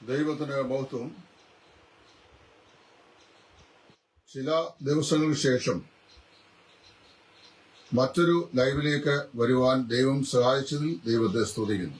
ദൈവത്തിന് മഹത്വം ചില ദിവസങ്ങൾക്ക് ശേഷം മറ്റൊരു ലൈവിലേക്ക് വരുവാൻ ദൈവം സഹായിച്ചതിൽ ദൈവത്തെ സ്തുതിക്കുന്നു.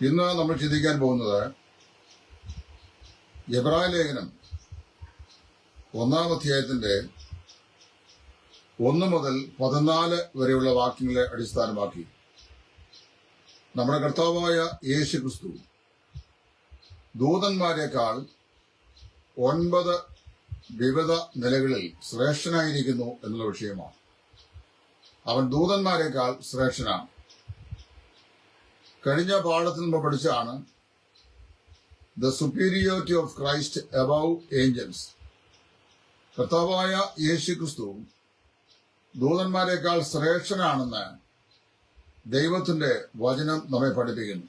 ഇന്ന് നമ്മൾ ചിന്തിക്കാൻ പോകുന്നത് എബ്രായ ലേഖനം ഒന്നാം അധ്യായത്തിന്റെ ഒന്ന് മുതൽ പതിനാല് വരെയുള്ള വാക്യങ്ങളെ അടിസ്ഥാനമാക്കി നമ്മുടെ കർത്താവായ യേശു ക്രിസ്തു ദൂതന്മാരെക്കാൾ ഒൻപത് വിവിധ നിലകളിൽ ശ്രേഷ്ഠനായിരിക്കുന്നു എന്നുള്ള വിഷയമാണ്. അവൻ ദൂതന്മാരെക്കാൾ ശ്രേഷ്ഠനാണ്. കഴിഞ്ഞ പാഠത്തിൽ നമ്മൾ പഠിച്ചാണ് the superiority of Christ above angels കർത്താവായ യേശു ക്രിസ്തു ദൂതന്മാരെക്കാൾ ശ്രേഷ്ഠനാണെന്ന് ദൈവത്തിന്റെ വചനം നമ്മെ പഠിപ്പിക്കുന്നു.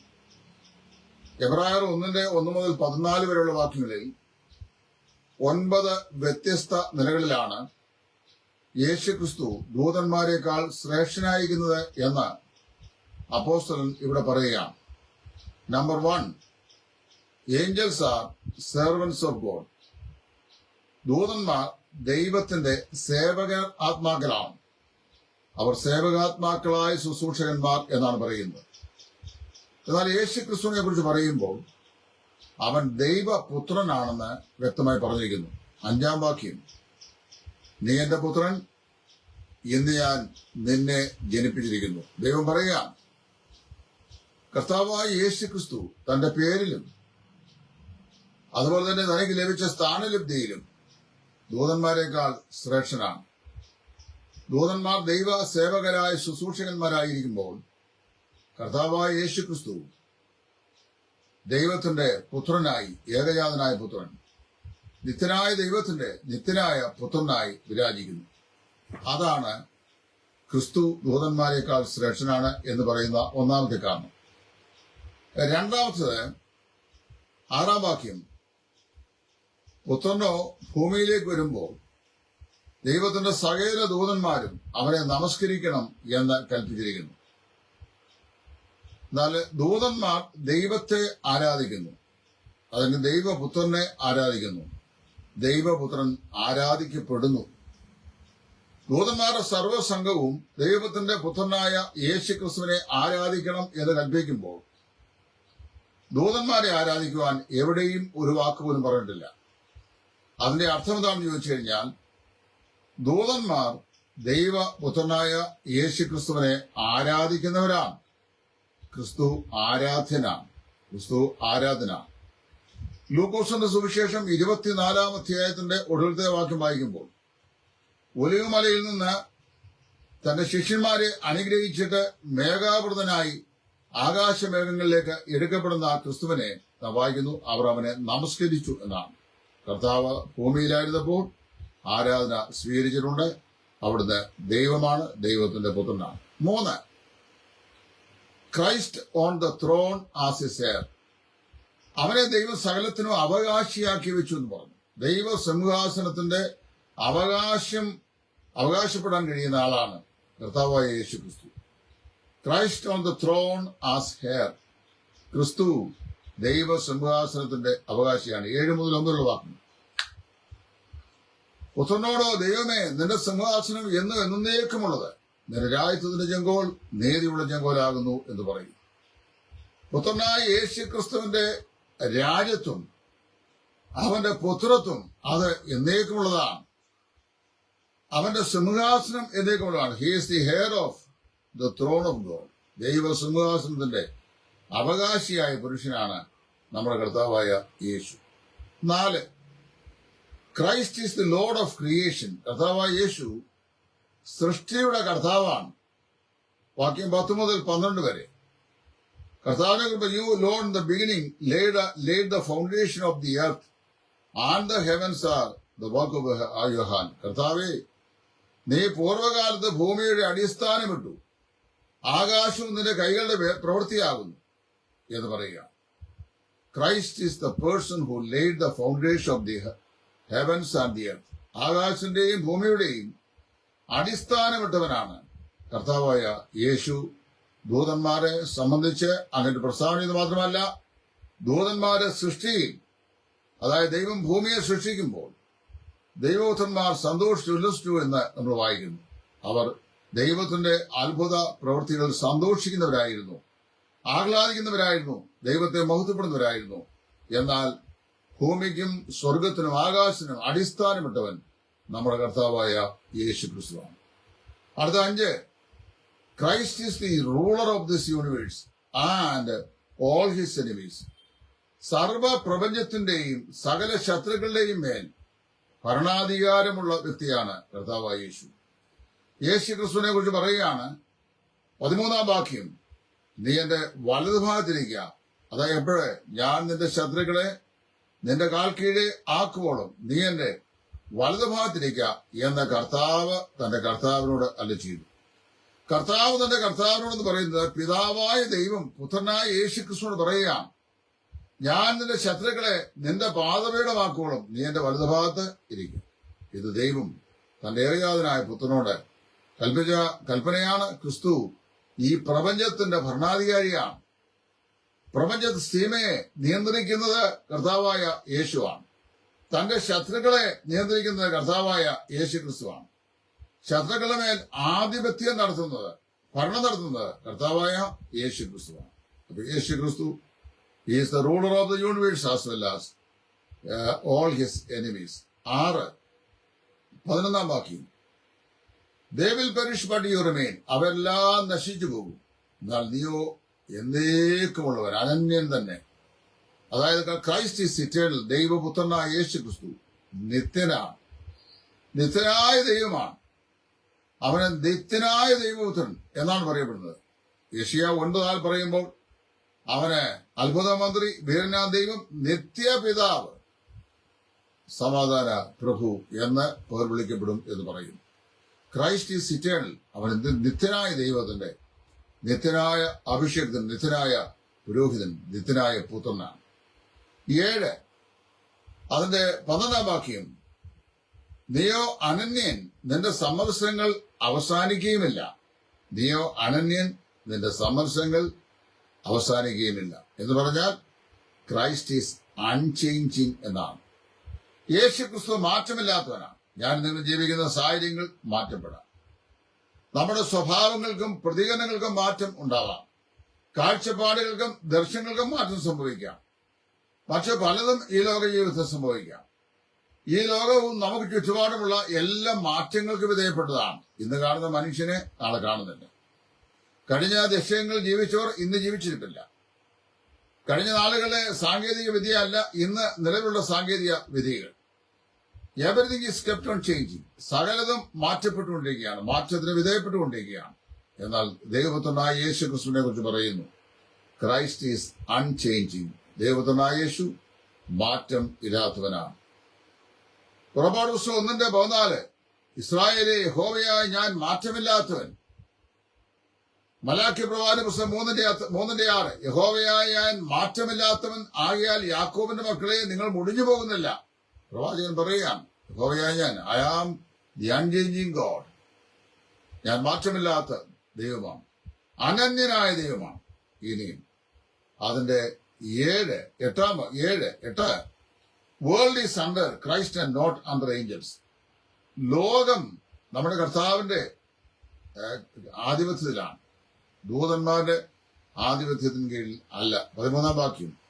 എബ്രായർ ഒന്നിന്റെ ഒന്ന് മുതൽ പതിനാല് വരെയുള്ള വാക്യങ്ങളിൽ ഒൻപത് വ്യത്യസ്ത നിലകളിലാണ് യേശുക്രിസ്തു ദൂതന്മാരെക്കാൾ ശ്രേഷ്ഠനായിരിക്കുന്നത് എന്ന് അപ്പോസ്തലൻ ഇവിടെ പറയുകയാണ്. Number one angels are servants of God ദൂതന്മാർ ദൈവത്തിന്റെ സേവക ആത്മാക്കളാണ്. അവർ സേവകാത്മാക്കളായ ശുശ്രൂഷകന്മാർ എന്നാണ് പറയുന്നത്. എന്നാൽ യേശു ക്രിസ്തുവിനെ കുറിച്ച് പറയുമ്പോൾ അവൻ ദൈവപുത്രനാണെന്ന് വ്യക്തമായി പറഞ്ഞിരിക്കുന്നു. അഞ്ചാം വാക്യം. നീ എന്റെ പുത്രൻ ഇന്ന് ഞാൻ നിന്നെ ജനിപ്പിച്ചിരിക്കുന്നു. ദൈവം പറയുക കർത്താവായ യേശു ക്രിസ്തു തന്റെ പേരിലും അതുപോലെ തന്നെ തനിക്ക് ലഭിച്ച സ്ഥാനലബ്ധിയിലും ദൂതന്മാരെക്കാൾ ശ്രേഷ്ഠനാണ്. ദൂതന്മാർ ദൈവ സേവകരായ ശുശ്രൂഷകന്മാരായിരിക്കുമ്പോൾ കർത്താവായ യേശു ക്രിസ്തു ദൈവത്തിന്റെ പുത്രനായി ഏകജാതനായ പുത്രൻ നിത്യനായ ദൈവത്തിന്റെ നിത്യനായ പുത്രനായി വിരാജിക്കുന്നു. അതാണ് ക്രിസ്തു ദൂതന്മാരെക്കാൾ ശ്രേഷ്ഠനാണ് എന്ന് പറയുന്ന ഒന്നാമത്തെ കാരണം. രണ്ടാമത്തത് ആറാം വാക്യം പുത്രനോ ഭൂമിയിലേക്ക് വരുമ്പോൾ ദൈവത്തിന്റെ സകല ദൂതന്മാരും അവനെ നമസ്കരിക്കണം എന്ന് കൽപ്പിച്ചിരിക്കുന്നു. എന്നാൽ ദൂതന്മാർ ദൈവത്തെ ആരാധിക്കുന്നു. അതിന് ദൈവപുത്രനെ ആരാധിക്കുന്നു. ദൈവപുത്രൻ ആരാധിക്കപ്പെടുന്നു. ദൂതന്മാരുടെ സർവസംഘവും ദൈവത്തിന്റെ പുത്രനായ യേശു ക്രിസ്തുവിനെ ആരാധിക്കണം എന്ന് കൽപ്പിക്കുമ്പോൾ ദൂതന്മാരെ ആരാധിക്കുവാൻ എവിടെയും ഒരു വാക്ക് പോലും പറഞ്ഞിട്ടില്ല. അതിന്റെ അർത്ഥം എന്താണെന്ന് ചോദിച്ചു കഴിഞ്ഞാൽ ദൂതന്മാർ ദൈവപുത്രനായ യേശു ക്രിസ്തുവിനെ ആരാധിക്കുന്നവരാണ്. ക്രിസ്തു ആരാധന ക്രിസ്തു ആരാധന. ലൂക്കോസിന്റെ സുവിശേഷം ഇരുപത്തിനാലാം അധ്യായത്തിന്റെ ഒടുവിലത്തെ വാക്യം വായിക്കുമ്പോൾ ഒലിവുമലയിൽ നിന്ന് തന്റെ ശിഷ്യന്മാരെ അനുഗ്രഹിച്ചിട്ട് മേഘാവൃതനായി ആകാശമേഘങ്ങളിലേക്ക് എടുക്കപ്പെടുന്ന ക്രിസ്തുവിനെ വായിക്കുന്നു. അവർ അവനെ നമസ്കരിച്ചു എന്നാണ്. കർത്താവ് ഭൂമിയിലായിരുന്നപ്പോൾ ആരാധന സ്വീകരിച്ചിട്ടുണ്ട്. അവിടുന്ന് ദൈവമാണ് ദൈവത്തിന്റെ പുത്രനാണ്. മൂന്ന് Christ on the throne as അവനെ ദൈവ സകലത്തിനും അവകാശിയാക്കി വെച്ചു എന്ന് പറഞ്ഞു. ദൈവ സിംഹാസനത്തിന്റെ അവകാശം അവകാശപ്പെടാൻ കഴിയുന്ന ആളാണ് കർത്താവായ യേശു ക്രിസ്തു Christ on the throne as heir ക്രിസ്തു ദൈവ സിംഹാസനത്തിന്റെ അവകാശിയാണ്. ഏഴ് മുതൽ ഒന്നുള്ള വാക്ക്. പുത്രനോടോ ദൈവമേ നിന്റെ സിംഹാസനം എന്നും എന്നേക്കുമുള്ളത്. നിന്റെ രാജ്യത്തിന്റെ ചെങ്കോൽ നീതിയുള്ള ചെങ്കോലാകുന്നു എന്ന് പറയും. പുത്രനായ യേശു ക്രിസ്തുവിന്റെ രാജ്യത്വം അവന്റെ പുത്രത്വം അത് എന്നേക്കുമുള്ളതാണ്. അവന്റെ സിംഹാസനം എന്നേക്കുമുള്ളതാണ്. He is the heir of the throne of God ദൈവ സിംഹാസനത്തിന്റെ അവകാശിയായ പുരുഷനാണ് നമ്മുടെ കർത്താവായ യേശു. നാല് Christ is the lord of creation കർത്താവായ യേശു സൃഷ്ടിയുടെ കർത്താവാണ്. വാക്യം പത്ത് മുതൽ പന്ത്രണ്ട് വരെ. കർത്താവിനെ you lord the beginning laid laid the foundation of the earth and the heavens are the work of hand കർത്താവേ നീ പൂർവകാലത്ത് ഭൂമിയുടെ അടിസ്ഥാനമിട്ടു. ആകാശവും നിന്റെ കൈകളുടെ പ്രവൃത്തിയാകുന്നു എന്ന് പറയുക Christ is the person who laid the foundation of the heavens and the earth ആകാശന്റെയും ഭൂമിയുടെയും അടിസ്ഥാനമിട്ടവനാണ്. കർത്താവായ യേശു ദൂതന്മാരെ സംബന്ധിച്ച് അങ്ങനെ പ്രസ്താവന മാത്രമല്ല ദൂതന്മാരെ സൃഷ്ടിയിൽ അതായത് ദൈവം ഭൂമിയെ സൃഷ്ടിക്കുമ്പോൾ ദൈവപുത്രന്മാർ സന്തോഷിച്ചു എന്ന് നമ്മൾ വായിക്കുന്നു. അവർ ദൈവത്തിന്റെ അത്ഭുത പ്രവൃത്തികൾ സന്തോഷിക്കുന്നവരായിരുന്നു ആഹ്ലാദിക്കുന്നവരായിരുന്നു ദൈവത്തെ മഹത്വപ്പെടുന്നവരായിരുന്നു. എന്നാൽ ഭൂമിക്കും സ്വർഗത്തിനും ആകാശത്തിനും അടിസ്ഥാനമിട്ടവൻ നമ്മുടെ കർത്താവായ യേശു ക്രിസ്തുവാണ്. അടുത്ത അഞ്ച് Christ is the ruler of this universe and all his enemies. സർവ പ്രപഞ്ചത്തിന്റെയും സകല ശത്രുക്കളുടെയും മേൽ ഭരണാധികാരമുള്ള വ്യക്തിയാണ് കർത്താവായ യേശു. യേശു ക്രിസ്തുവിനെ കുറിച്ച് പറയുകയാണ് പതിമൂന്നാം വാക്യം നീ എന്റെ വലതുഭാഗത്തിരിക്കുക. അതായത് എപ്പോഴേ? ഞാൻ നിന്റെ ശത്രുക്കളെ നിന്റെ കാൽ കീഴെ ആക്കുവോളും. നീ എന്റെ വലതുഭാഗത്തിരിക്കുക എന്ന കർത്താവ് തന്റെ കർത്താവിനോട് അല്ല ചെയ്തു കർത്താവ് തന്റെ കർത്താവിനോട് പറയുന്നത് പിതാവായ ദൈവം പുത്രനായ യേശു ക്രിസ്തുനോട് പറയുകയാണ്. ഞാൻ നിന്റെ ശത്രുക്കളെ നിന്റെ പാതപീഠമാക്കോളും നീ എന്റെ വലതുഭാഗത്ത് ഇരിക്കും. ഇത് ദൈവം തന്റെ ഏകജാതനായ പുത്രനോട് കൽപ്പിച്ച കൽപ്പനയാണ് ക്രിസ്തു. ഈ പ്രപഞ്ചത്തിന്റെ ഭരണാധികാരിയാണ്. പ്രപഞ്ച സീമയെ നിയന്ത്രിക്കുന്നത് കർത്താവായ യേശുവാണ്. തന്റെ ശത്രുക്കളെ നിയന്ത്രിക്കുന്നത് കർത്താവായ യേശു ക്രിസ്തുവാണ് ശത്രുക്കളുടെ മേൽ ആധിപത്യം നടത്തുന്നത് ഭരണം നടത്തുന്നത് കർത്താവായ യേശു ക്രിസ്തുവാണ് അപ്പൊ യേശു ക്രിസ്തു is the ruler of the universe as well as all his enemies ആറ് പതിനൊന്നാം വാക്യം. They will perish but you അവരെല്ലാം നശിച്ചു പോകും. എന്നാൽ നീയോ എന്നേക്കുമുള്ളവൻ അനന്യൻ തന്നെ. അതായത് ക്രൈസ്റ്റ് ഈസ് ദൈവപുത്രനായ യേശു ക്രിസ്തു നിത്യനാണ്. നിത്യനായ ദൈവമാണ്. അവനെ നിത്യനായ ദൈവപുത്രൻ എന്നാണ് പറയപ്പെടുന്നത്. യഷിയ ഒൻപതാൽ പറയുമ്പോൾ അവന് അത്ഭുത മന്ത്രി വീരനാ ദൈവം നിത്യപിതാവ് സമാധാന പ്രഭു എന്ന് പേർ വിളിക്കപ്പെടും എന്ന് പറയുന്നു ക്രൈസ്റ്റ് ഈസ് ഇറ്റേണൽ അവൻ നിത്യനായ ദൈവത്തിന്റെ നിത്യനായ അഭിഷേകത്തിന് നിത്യനായ പുരോഹിതൻ നിത്യനായ പുത്രനാണ്. ഏഴ് അതിന്റെ പന്ത്രണ്ടാം വാക്യം നീയോ അനന്യൻ നിന്റെ സമ്മർശങ്ങൾ അവസാനിക്കുകയുമില്ല. നീയോ അനന്യൻ നിന്റെ സമ്മർശങ്ങൾ അവസാനിക്കുകയുമില്ല. എന്ന് പറഞ്ഞാൽ ക്രൈസ്റ്റ് ഈസ് അൺചേഞ്ചിങ് എന്നാണ്. യേശു ക്രിസ്തു മാറ്റമില്ലാത്തവനാണ്. ഞാൻ നിങ്ങൾ ജീവിക്കുന്ന സാഹചര്യങ്ങൾ മാറ്റപ്പെടാം. നമ്മുടെ സ്വഭാവങ്ങൾക്കും പ്രതികരണങ്ങൾക്കും മാറ്റം ഉണ്ടാവാം. കാഴ്ചപ്പാടുകൾക്കും ദർശനങ്ങൾക്കും മാറ്റം സംഭവിക്കാം. പക്ഷെ പലതും ഈ ലോക ജീവിതത്തിൽ സംഭവിക്കാം. ഈ ലോകവും നമുക്ക് ചുറ്റുപാടുമുള്ള എല്ലാ മാറ്റങ്ങൾക്ക് വിധേയപ്പെട്ടതാണ്. ഇന്ന് കാണുന്ന മനുഷ്യനെ നാളെ കാണുന്നില്ല കഴിഞ്ഞ ദശകങ്ങൾ ജീവിച്ചവർ ഇന്ന് ജീവിച്ചിരിപ്പില്ല. കഴിഞ്ഞ നാളുകളിലെ സാങ്കേതിക വിദ്യയല്ല ഇന്ന് നിലവിലുള്ള സാങ്കേതിക വിദ്യകൾ. Everything is kept on changing സകലതും മാറ്റപ്പെട്ടുകൊണ്ടിരിക്കുകയാണ്. മാറ്റത്തിന് വിധേയപ്പെട്ടുകൊണ്ടിരിക്കുകയാണ്. എന്നാൽ ദൈവപുത്രനായ യേശു ക്രിസ്തുവിനെ കുറിച്ച് പറയുന്നു ക്രൈസ്റ്റ് ഈസ് അൺചേഞ്ചിങ് ദൈവപുത്രനായ യേശു മാറ്റം ഇല്ലാത്തവനാണ്. പുറപ്പാട് പുസ്തകം ഒന്നിന്റെ പതിനാല് ഇസ്രായേലെ ഹോവയായ ഞാൻ മാറ്റമില്ലാത്തവൻ. മലാഖി പ്രവാന പുസ്തകം മൂന്നിന്റെ മൂന്നിന്റെ ആറ് യഹോവയായ ഞാൻ മാറ്റമില്ലാത്തവൻ. ആകിയാൽ യാക്കോബിന്റെ മക്കളെ നിങ്ങൾ മുടിഞ്ഞു പോകുന്നില്ല പ്രവാചകൻ പറയാം. ഞാൻ I am the unchanging God ഞാൻ മാറ്റമില്ലാത്ത ദൈവമാണ്. അനന്യനായ ദൈവമാണ് ഇനിയും. അതിന്റെ ഏഴ് എട്ടാം ഏഴ് എട്ട്. World is under Christ and not under angels ലോകം നമ്മുടെ കർത്താവിന്റെ ആധിപത്യത്തിലാണ്. ദൂതന്മാരുടെ ആധിപത്യത്തിന് കീഴിൽ അല്ല. പതിമൂന്നാം വാക്യം.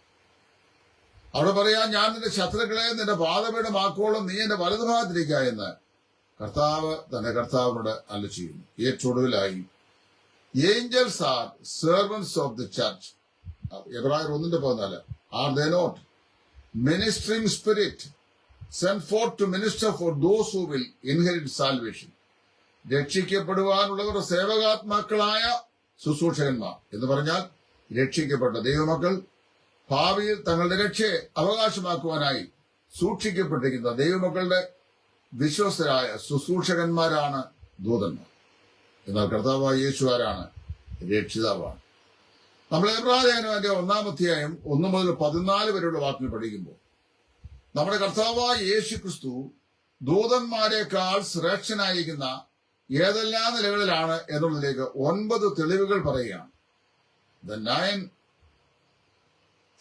അവിടെ പറയാ ഞാൻ നിന്റെ ശത്രുക്കളെ നിന്റെ പാതപീഠമാക്കോളം നീ എന്റെ വലതുഭാഗത്തിരിക്കുക എന്ന് കർത്താവ് തന്റെ കർത്താവിനോട് അല്ല ചെയ്യുന്നു. ഏറ്റൊടുവിലായി angels are servants of the church എബ്രായർ ഒന്നിന്റെ പതിനാല് are the not ministering spirit send for to minister for those who will inherit salvation രക്ഷിക്കപ്പെടുവാനുള്ളവർ സേവകാത്മാക്കളായ ശുശ്രൂഷകന്മാർ എന്ന് പറഞ്ഞാൽ രക്ഷിക്കപ്പെട്ട ദൈവമക്കൾ ഭാവിയിൽ തങ്ങളുടെ രക്ഷയെ അവകാശമാക്കുവാനായി സൂക്ഷിക്കപ്പെട്ടിരിക്കുന്ന ദൈവമക്കളുടെ വിശ്വസ്തരായ ശുശ്രൂഷകന്മാരാണ് ദൂതന്മാർ. എന്നാൽ കർത്താവായ യേശുവാരാണ് രക്ഷിതാവാണ്. നമ്മൾ എബ്രാഹിം ഒന്നാമധ്യായം ഒന്ന് മുതൽ പതിനാല് വരെയുള്ള വാക്കിൽ പഠിക്കുമ്പോൾ നമ്മുടെ കർത്താവായ യേശു ക്രിസ്തു ദൂതന്മാരെക്കാൾ ശ്രേഷ്ഠനായിരിക്കുന്ന ഏതെല്ലാം നിലകളിലാണ് എന്നുള്ളതിലേക്ക് ഒൻപത് തെളിവുകൾ പറയുകയാണ്. The nine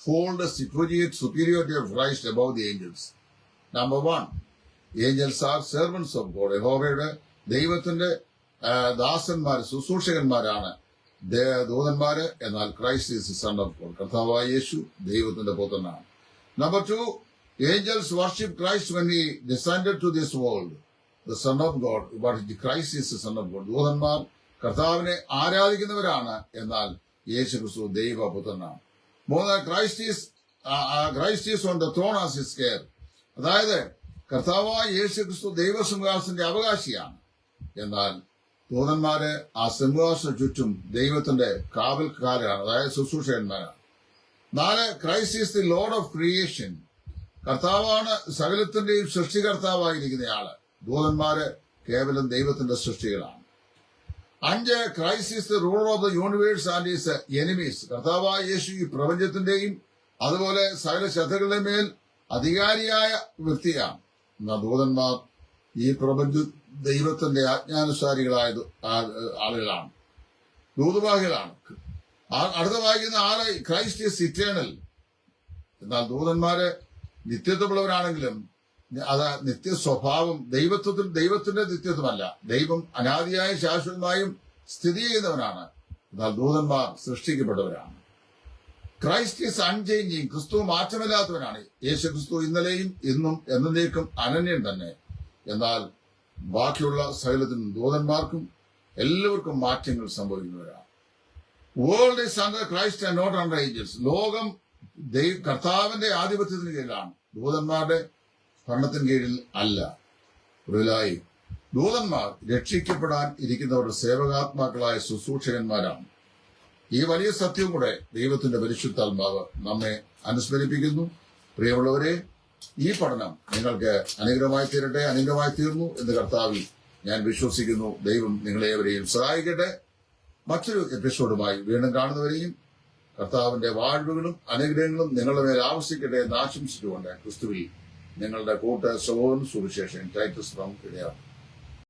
fold the superior- superiority of Christ above the angels. Number one, angels are servants of God. യഹോവയുടെ ദൈവത്തിന്റെ ദാസന്മാർ ശുശ്രൂഷകന്മാരാണ്. ദൂതന്മാര് എന്നാൽ Christ is son of God കർത്താവായ യേശു ദൈവത്തിന്റെ പുത്രനാണ്. Number two angels worship Christ when he designed to this world the son of God but Christ is son of God ദൂതന്മാർ കർത്താവിനെ ആരാധിക്കുന്നവരാണ്. എന്നാൽ യേശു ക്രിസ്തു ദൈവപുത്രനാണ്. മൂന്ന് Christ is Christ on the throne as his care അതായത് കർത്താവായ യേശു ക്രിസ്തു ദൈവസിംഹാസന്റെ അവകാശിയാണ്. എന്നാൽ ദൂതന്മാര് ആ സിംഹാസന ചുറ്റും ദൈവത്തിന്റെ കാവൽക്കാരാണ് അതായത് ശുശ്രൂഷകന്മാരാണ്. നാല് Christ is the lord of creation കർത്താവാണ് സകലത്തിന്റെയും സൃഷ്ടികർത്താവായിരിക്കുന്നയാൾ ദൂതന്മാര് കേവലം ദൈവത്തിന്റെ സൃഷ്ടികളാണ്. അഞ്ച് Christ rule of the universe and his enemies. കർത്താവായ യേശു ഈ പ്രപഞ്ചത്തിന്റെയും അതുപോലെ സകല ശത്രുക്കളുടെ മേൽ അധികാരിയായ വ്യക്തിയാണ്. ദൂതന്മാർ ഈ പ്രപഞ്ച ദൈവത്തിന്റെ ആജ്ഞാനുസാരികളായ ആളുകളാണ്. ദൂതവാഹികളാണ്. അടുത്ത വായിക്കുന്ന ആളെ ക്രൈസ്റ്റ് ഇറ്റേണൽ. എന്നാൽ ദൂതന്മാര് നിത്യത്വമുള്ളവരാണെങ്കിലും അത് നിത്യ സ്വഭാവം ദൈവത്വത്തിൽ ദൈവത്തിന്റെ നിത്യത്വമല്ല. ദൈവം അനാദിയായ ശാശ്വതമായും സ്ഥിതി ചെയ്യുന്നവനാണ്. എന്നാൽ ദൂതന്മാർ സൃഷ്ടിക്കപ്പെട്ടവരാണ്. ക്രൈസ്റ്റ് ഈസ് അൺചേഞ്ചിങ് ക്രിസ്തു മാറ്റമില്ലാത്തവനാണ്. യേശു ക്രിസ്തു ഇന്നലെയും ഇന്നും എന്നേക്കും അനന്യൻ തന്നെ. എന്നാൽ ബാക്കിയുള്ള സകലത്തിനും ദൂതന്മാർക്കും എല്ലാവർക്കും മാറ്റങ്ങൾ സംഭവിക്കുന്നവരാണ്. World is under Christ and not under angels ലോകം കർത്താവിന്റെ ആധിപത്യത്തിന് കീഴിലാണ്. ദൂതന്മാരുടെ ഭരണത്തിന് കീഴിൽ അല്ല. ഒടുവിലായി ദൂതന്മാർ രക്ഷിക്കപ്പെടാൻ ഇരിക്കുന്നവരുടെ സേവകാത്മാക്കളായ ശുശ്രൂഷകന്മാരാണ്. ഈ വലിയ സത്യം കൂടെ ദൈവത്തിന്റെ പരിശുദ്ധാത്മാവ് നമ്മെ അനുസ്മരിപ്പിക്കുന്നു. പ്രിയമുള്ളവരെ ഈ പഠനം നിങ്ങൾക്ക് അനുഗ്രഹമായി തീരട്ടെ അനുഗ്രഹമായി തീർന്നു എന്ന് കർത്താവിൽ ഞാൻ വിശ്വസിക്കുന്നു. ദൈവം നിങ്ങളെവരെയും സഹായിക്കട്ടെ. മറ്റൊരു എപ്പിസോഡുമായി വീണ്ടും കാണുന്നവരെയും കർത്താവിന്റെ വാഴ്വുകളും അനുഗ്രഹങ്ങളും നിങ്ങളുടെ മേൽ ആവശ്യിക്കട്ടെ എന്ന് ആശംസിച്ചുകൊണ്ട് ക്രിസ്തുവിൽ നിങ്ങളുടെ കൂട്ട് സഹോദരൻ സുവിശേഷൻ ടൈറ്റസ് ഫ്രം ഇടയാറും